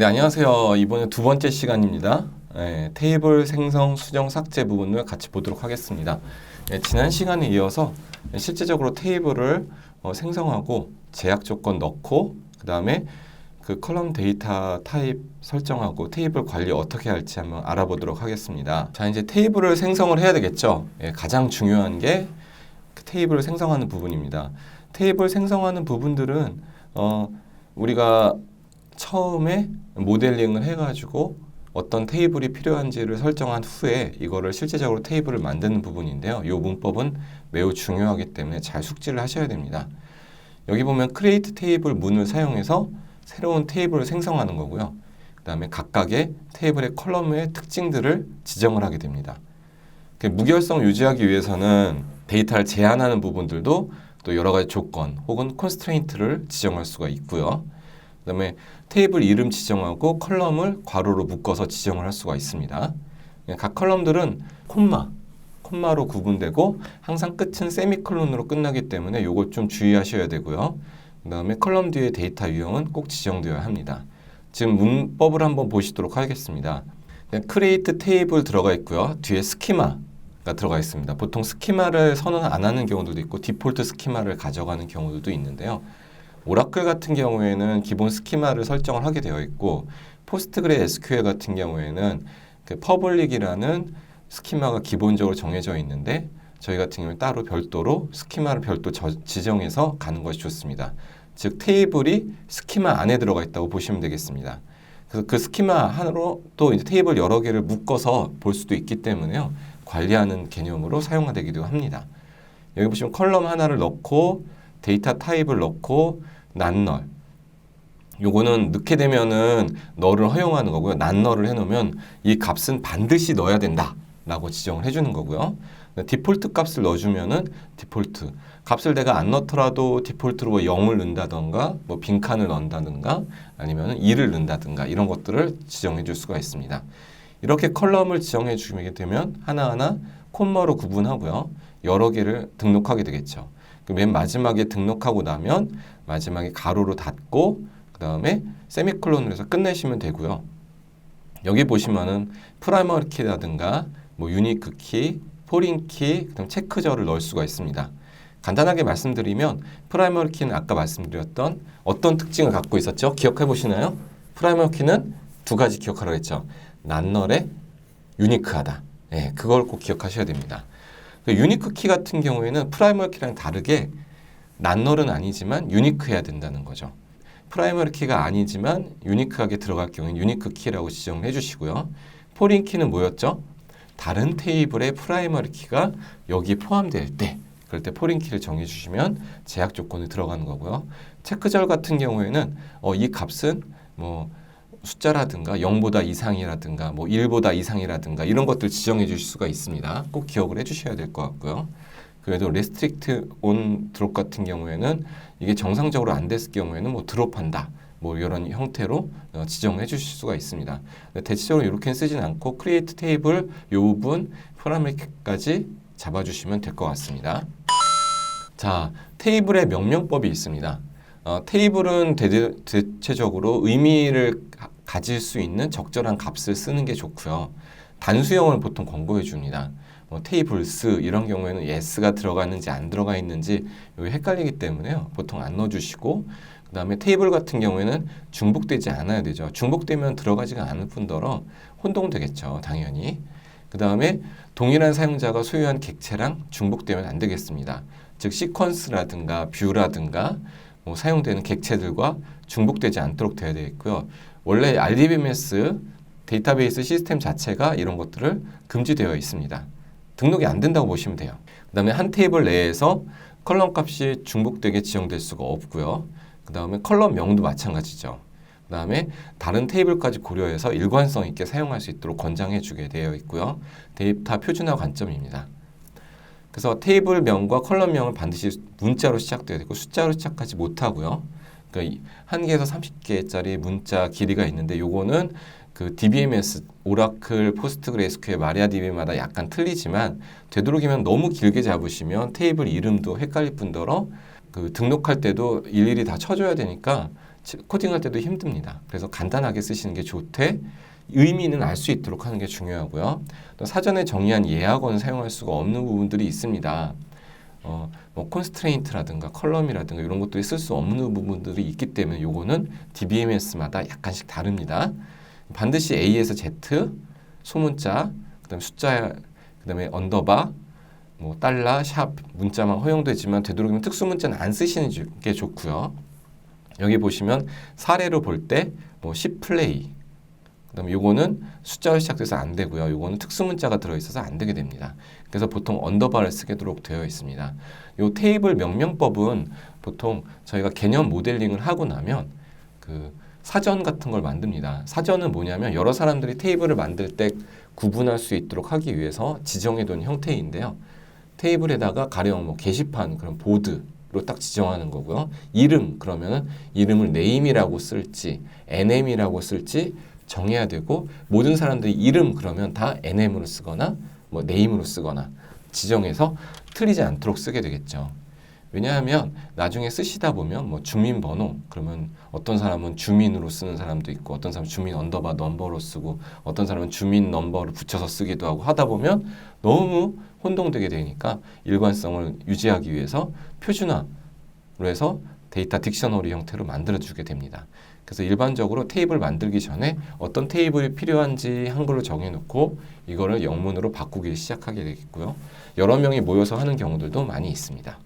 네, 안녕하세요. 이번에 두 번째 시간입니다. 네, 테이블 생성, 수정, 삭제 부분을 같이 보도록 하겠습니다. 네, 지난 시간에 이어서 실제적으로 테이블을 어, 생성하고 제약 조건 넣고 그 다음에 그 컬럼 데이터 타입 설정하고 테이블 관리 어떻게 할지 한번 알아보도록 하겠습니다. 자, 이제 테이블을 생성을 해야 되겠죠. 예, 가장 중요한 게그 테이블을 생성하는 부분입니다. 테이블 생성하는 부분들은 어, 우리가 처음에 모델링을 해가지고 어떤 테이블이 필요한지를 설정한 후에 이거를 실제적으로 테이블을 만드는 부분인데요. 이 문법은 매우 중요하기 때문에 잘 숙지를 하셔야 됩니다. 여기 보면 create 테이블 문을 사용해서 새로운 테이블을 생성하는 거고요. 그 다음에 각각의 테이블의 컬럼의 특징들을 지정을 하게 됩니다. 그 무결성 유지하기 위해서는 데이터를 제한하는 부분들도 또 여러 가지 조건 혹은 콘스트레인트를 지정할 수가 있고요. 그다음에 테이블 이름 지정하고 컬럼을 괄호로 묶어서 지정을 할 수가 있습니다. 각 컬럼들은 콤마, 콤마로 구분되고 항상 끝은 세미콜론으로 끝나기 때문에 이걸 좀 주의하셔야 되고요. 그다음에 컬럼 뒤에 데이터 유형은 꼭 지정되어야 합니다. 지금 문법을 한번 보시도록 하겠습니다. 크리에이트 테이블 들어가 있고요. 뒤에 스키마 가 들어가 있습니다. 보통 스키마를 선언 안 하는 경우도 있고 디폴트 스키마를 가져가는 경우도 있는데요. 오라클 같은 경우에는 기본 스키마를 설정을 하게 되어 있고 포스트그레 SQL 같은 경우에는 그 퍼블릭이라는 스키마가 기본적으로 정해져 있는데 저희 같은 경우는 따로 별도로 스키마를 별도 저, 지정해서 가는 것이 좋습니다. 즉 테이블이 스키마 안에 들어가 있다고 보시면 되겠습니다. 그래서 그 스키마 하나로 또 이제 테이블 여러 개를 묶어서 볼 수도 있기 때문에요. 관리하는 개념으로 사용되기도 합니다. 여기 보시면 컬럼 하나를 넣고 데이터 타입을 넣고 난널 요거는 넣게 되면은 너를 허용하는 거고요. 난널을 해놓으면 이 값은 반드시 넣어야 된다 라고 지정을 해주는 거고요. 디폴트 값을 넣어주면은 디폴트 값을 내가 안 넣더라도 디폴트로 뭐 0을 넣는다던가 뭐 빈칸을 넣는다든가 아니면 2를 넣는다든가 이런 것들을 지정해 줄 수가 있습니다. 이렇게 컬럼을 지정해 주게 되면 하나하나 콤마로 구분하고요. 여러 개를 등록하게 되겠죠. 그맨 마지막에 등록하고 나면 마지막에 가로로 닫고 그 다음에 세미콜론을 해서 끝내시면 되고요. 여기 보시면은 프라이머리 키라든가 뭐 유니크 키, 포린 키, 그다음 체크절을 넣을 수가 있습니다. 간단하게 말씀드리면 프라이머리 키는 아까 말씀드렸던 어떤 특징을 갖고 있었죠? 기억해 보시나요? 프라이머리 키는 두 가지 기억하라고 했죠. 난널에 유니크하다. 예, 그걸 꼭 기억하셔야 됩니다. 그 유니크 키 같은 경우에는 프라이머리 키랑 다르게 난널은 아니지만 유니크해야 된다는 거죠. 프라이머리 키가 아니지만 유니크하게 들어갈 경우에는 유니크 키라고 지정을 해주시고요. 포린 키는 뭐였죠? 다른 테이블의 프라이머리 키가 여기 포함될 때 그럴 때 포린 키를 정해 주시면 제약 조건이 들어가는 거고요. 체크절 같은 경우에는 어, 이 값은 뭐 숫자라든가 0보다 이상이라든가 뭐 1보다 이상이라든가 이런 것들 지정해 주실 수가 있습니다. 꼭 기억을 해 주셔야 될 것 같고요. 그래도 restrict on drop 같은 경우에는 이게 정상적으로 안 됐을 경우에는 뭐 드롭한다. 뭐 이런 형태로 어, 지정해 주실 수가 있습니다. 대체적으로 이렇게 쓰진 않고 create table 요 부분 파라메트까지 잡아주시면 될 것 같습니다. 자, 테이블의 명명법이 있습니다. 어, 테이블은 대, 대체적으로 의미를 가질 수 있는 적절한 값을 쓰는 게 좋고요. 단수형을 보통 권고해 줍니다. 뭐 테이블스 이런 경우에는 yes가 들어가는지 안 들어가 있는지 여기 헷갈리기 때문에요. 보통 안 넣어주시고 그 다음에 테이블 같은 경우에는 중복되지 않아야 되죠. 중복되면 들어가지가 않을 뿐더러 혼동되겠죠. 당연히. 그 다음에 동일한 사용자가 소유한 객체랑 중복되면 안 되겠습니다. 즉 시퀀스라든가 뷰라든가 뭐 사용되는 객체들과 중복되지 않도록 되어야 되겠고요. 원래 RDBMS 데이터베이스 시스템 자체가 이런 것들을 금지되어 있습니다. 등록이 안 된다고 보시면 돼요. 그 다음에 한 테이블 내에서 컬럼 값이 중복되게 지정될 수가 없고요. 그 다음에 컬럼 명도 마찬가지죠. 그 다음에 다른 테이블까지 고려해서 일관성 있게 사용할 수 있도록 권장해 주게 되어 있고요. 데이터 표준화 관점입니다. 그래서 테이블명과 컬럼명은 반드시 문자로 시작돼야 되고 숫자로 시작하지 못하고요. 그러니까 한 개에서 30개짜리 문자 길이가 있는데 요거는 그 DBMS, 오라클, 포스트그레스QL, 마리아DB마다 약간 틀리지만 되도록이면 너무 길게 잡으시면 테이블 이름도 헷갈릴 뿐더러 그 등록할 때도 일일이 다 쳐줘야 되니까 치- 코딩할 때도 힘듭니다. 그래서 간단하게 쓰시는 게 좋대 의미는 알 수 있도록 하는 게 중요하고요. 또 사전에 정의한 예학어는 사용할 수가 없는 부분들이 있습니다. 어, 뭐 콘스트레인트라든가 컬럼이라든가 이런 것들이 쓸 수 없는 부분들이 있기 때문에 요거는 DBMS마다 약간씩 다릅니다. 반드시 A에서 Z 소문자, 그다음에 숫자, 그다음에 언더바, 뭐 달러, 샵 문자만 허용되지만 되도록이면 특수 문자는 안 쓰시는 게 좋고요. 여기 보시면 사례로 볼 때 뭐 10 플레이 그다음에 요거는 숫자로 시작돼서 안 되고요. 요거는 특수 문자가 들어 있어서 안 되게 됩니다. 그래서 보통 언더바를 쓰도록 되어 있습니다. 요 테이블 명명법은 보통 저희가 개념 모델링을 하고 나면 그 사전 같은 걸 만듭니다. 사전은 뭐냐면 여러 사람들이 테이블을 만들 때 구분할 수 있도록 하기 위해서 지정해 둔 형태인데요. 테이블에다가 가령 뭐 게시판 그런 보드 로 딱 지정하는 거고요. 이름 그러면은 이름을 name이라고 쓸지 nm이라고 쓸지 정해야 되고 모든 사람들이 이름 그러면 다 nm으로 쓰거나 뭐 name으로 쓰거나 지정해서 틀리지 않도록 쓰게 되겠죠. 왜냐하면 나중에 쓰시다 보면 뭐 주민번호 그러면 어떤 사람은 주민으로 쓰는 사람도 있고 어떤 사람은 주민 언더바 넘버로 쓰고 어떤 사람은 주민 넘버를 붙여서 쓰기도 하고 하다 보면 너무 혼동되게 되니까 일관성을 유지하기 위해서 표준화로 해서 데이터 딕셔너리 형태로 만들어주게 됩니다. 그래서 일반적으로 테이블 만들기 전에 어떤 테이블이 필요한지 한글로 정해놓고 이거를 영문으로 바꾸기 시작하게 되겠고요. 여러 명이 모여서 하는 경우들도 많이 있습니다.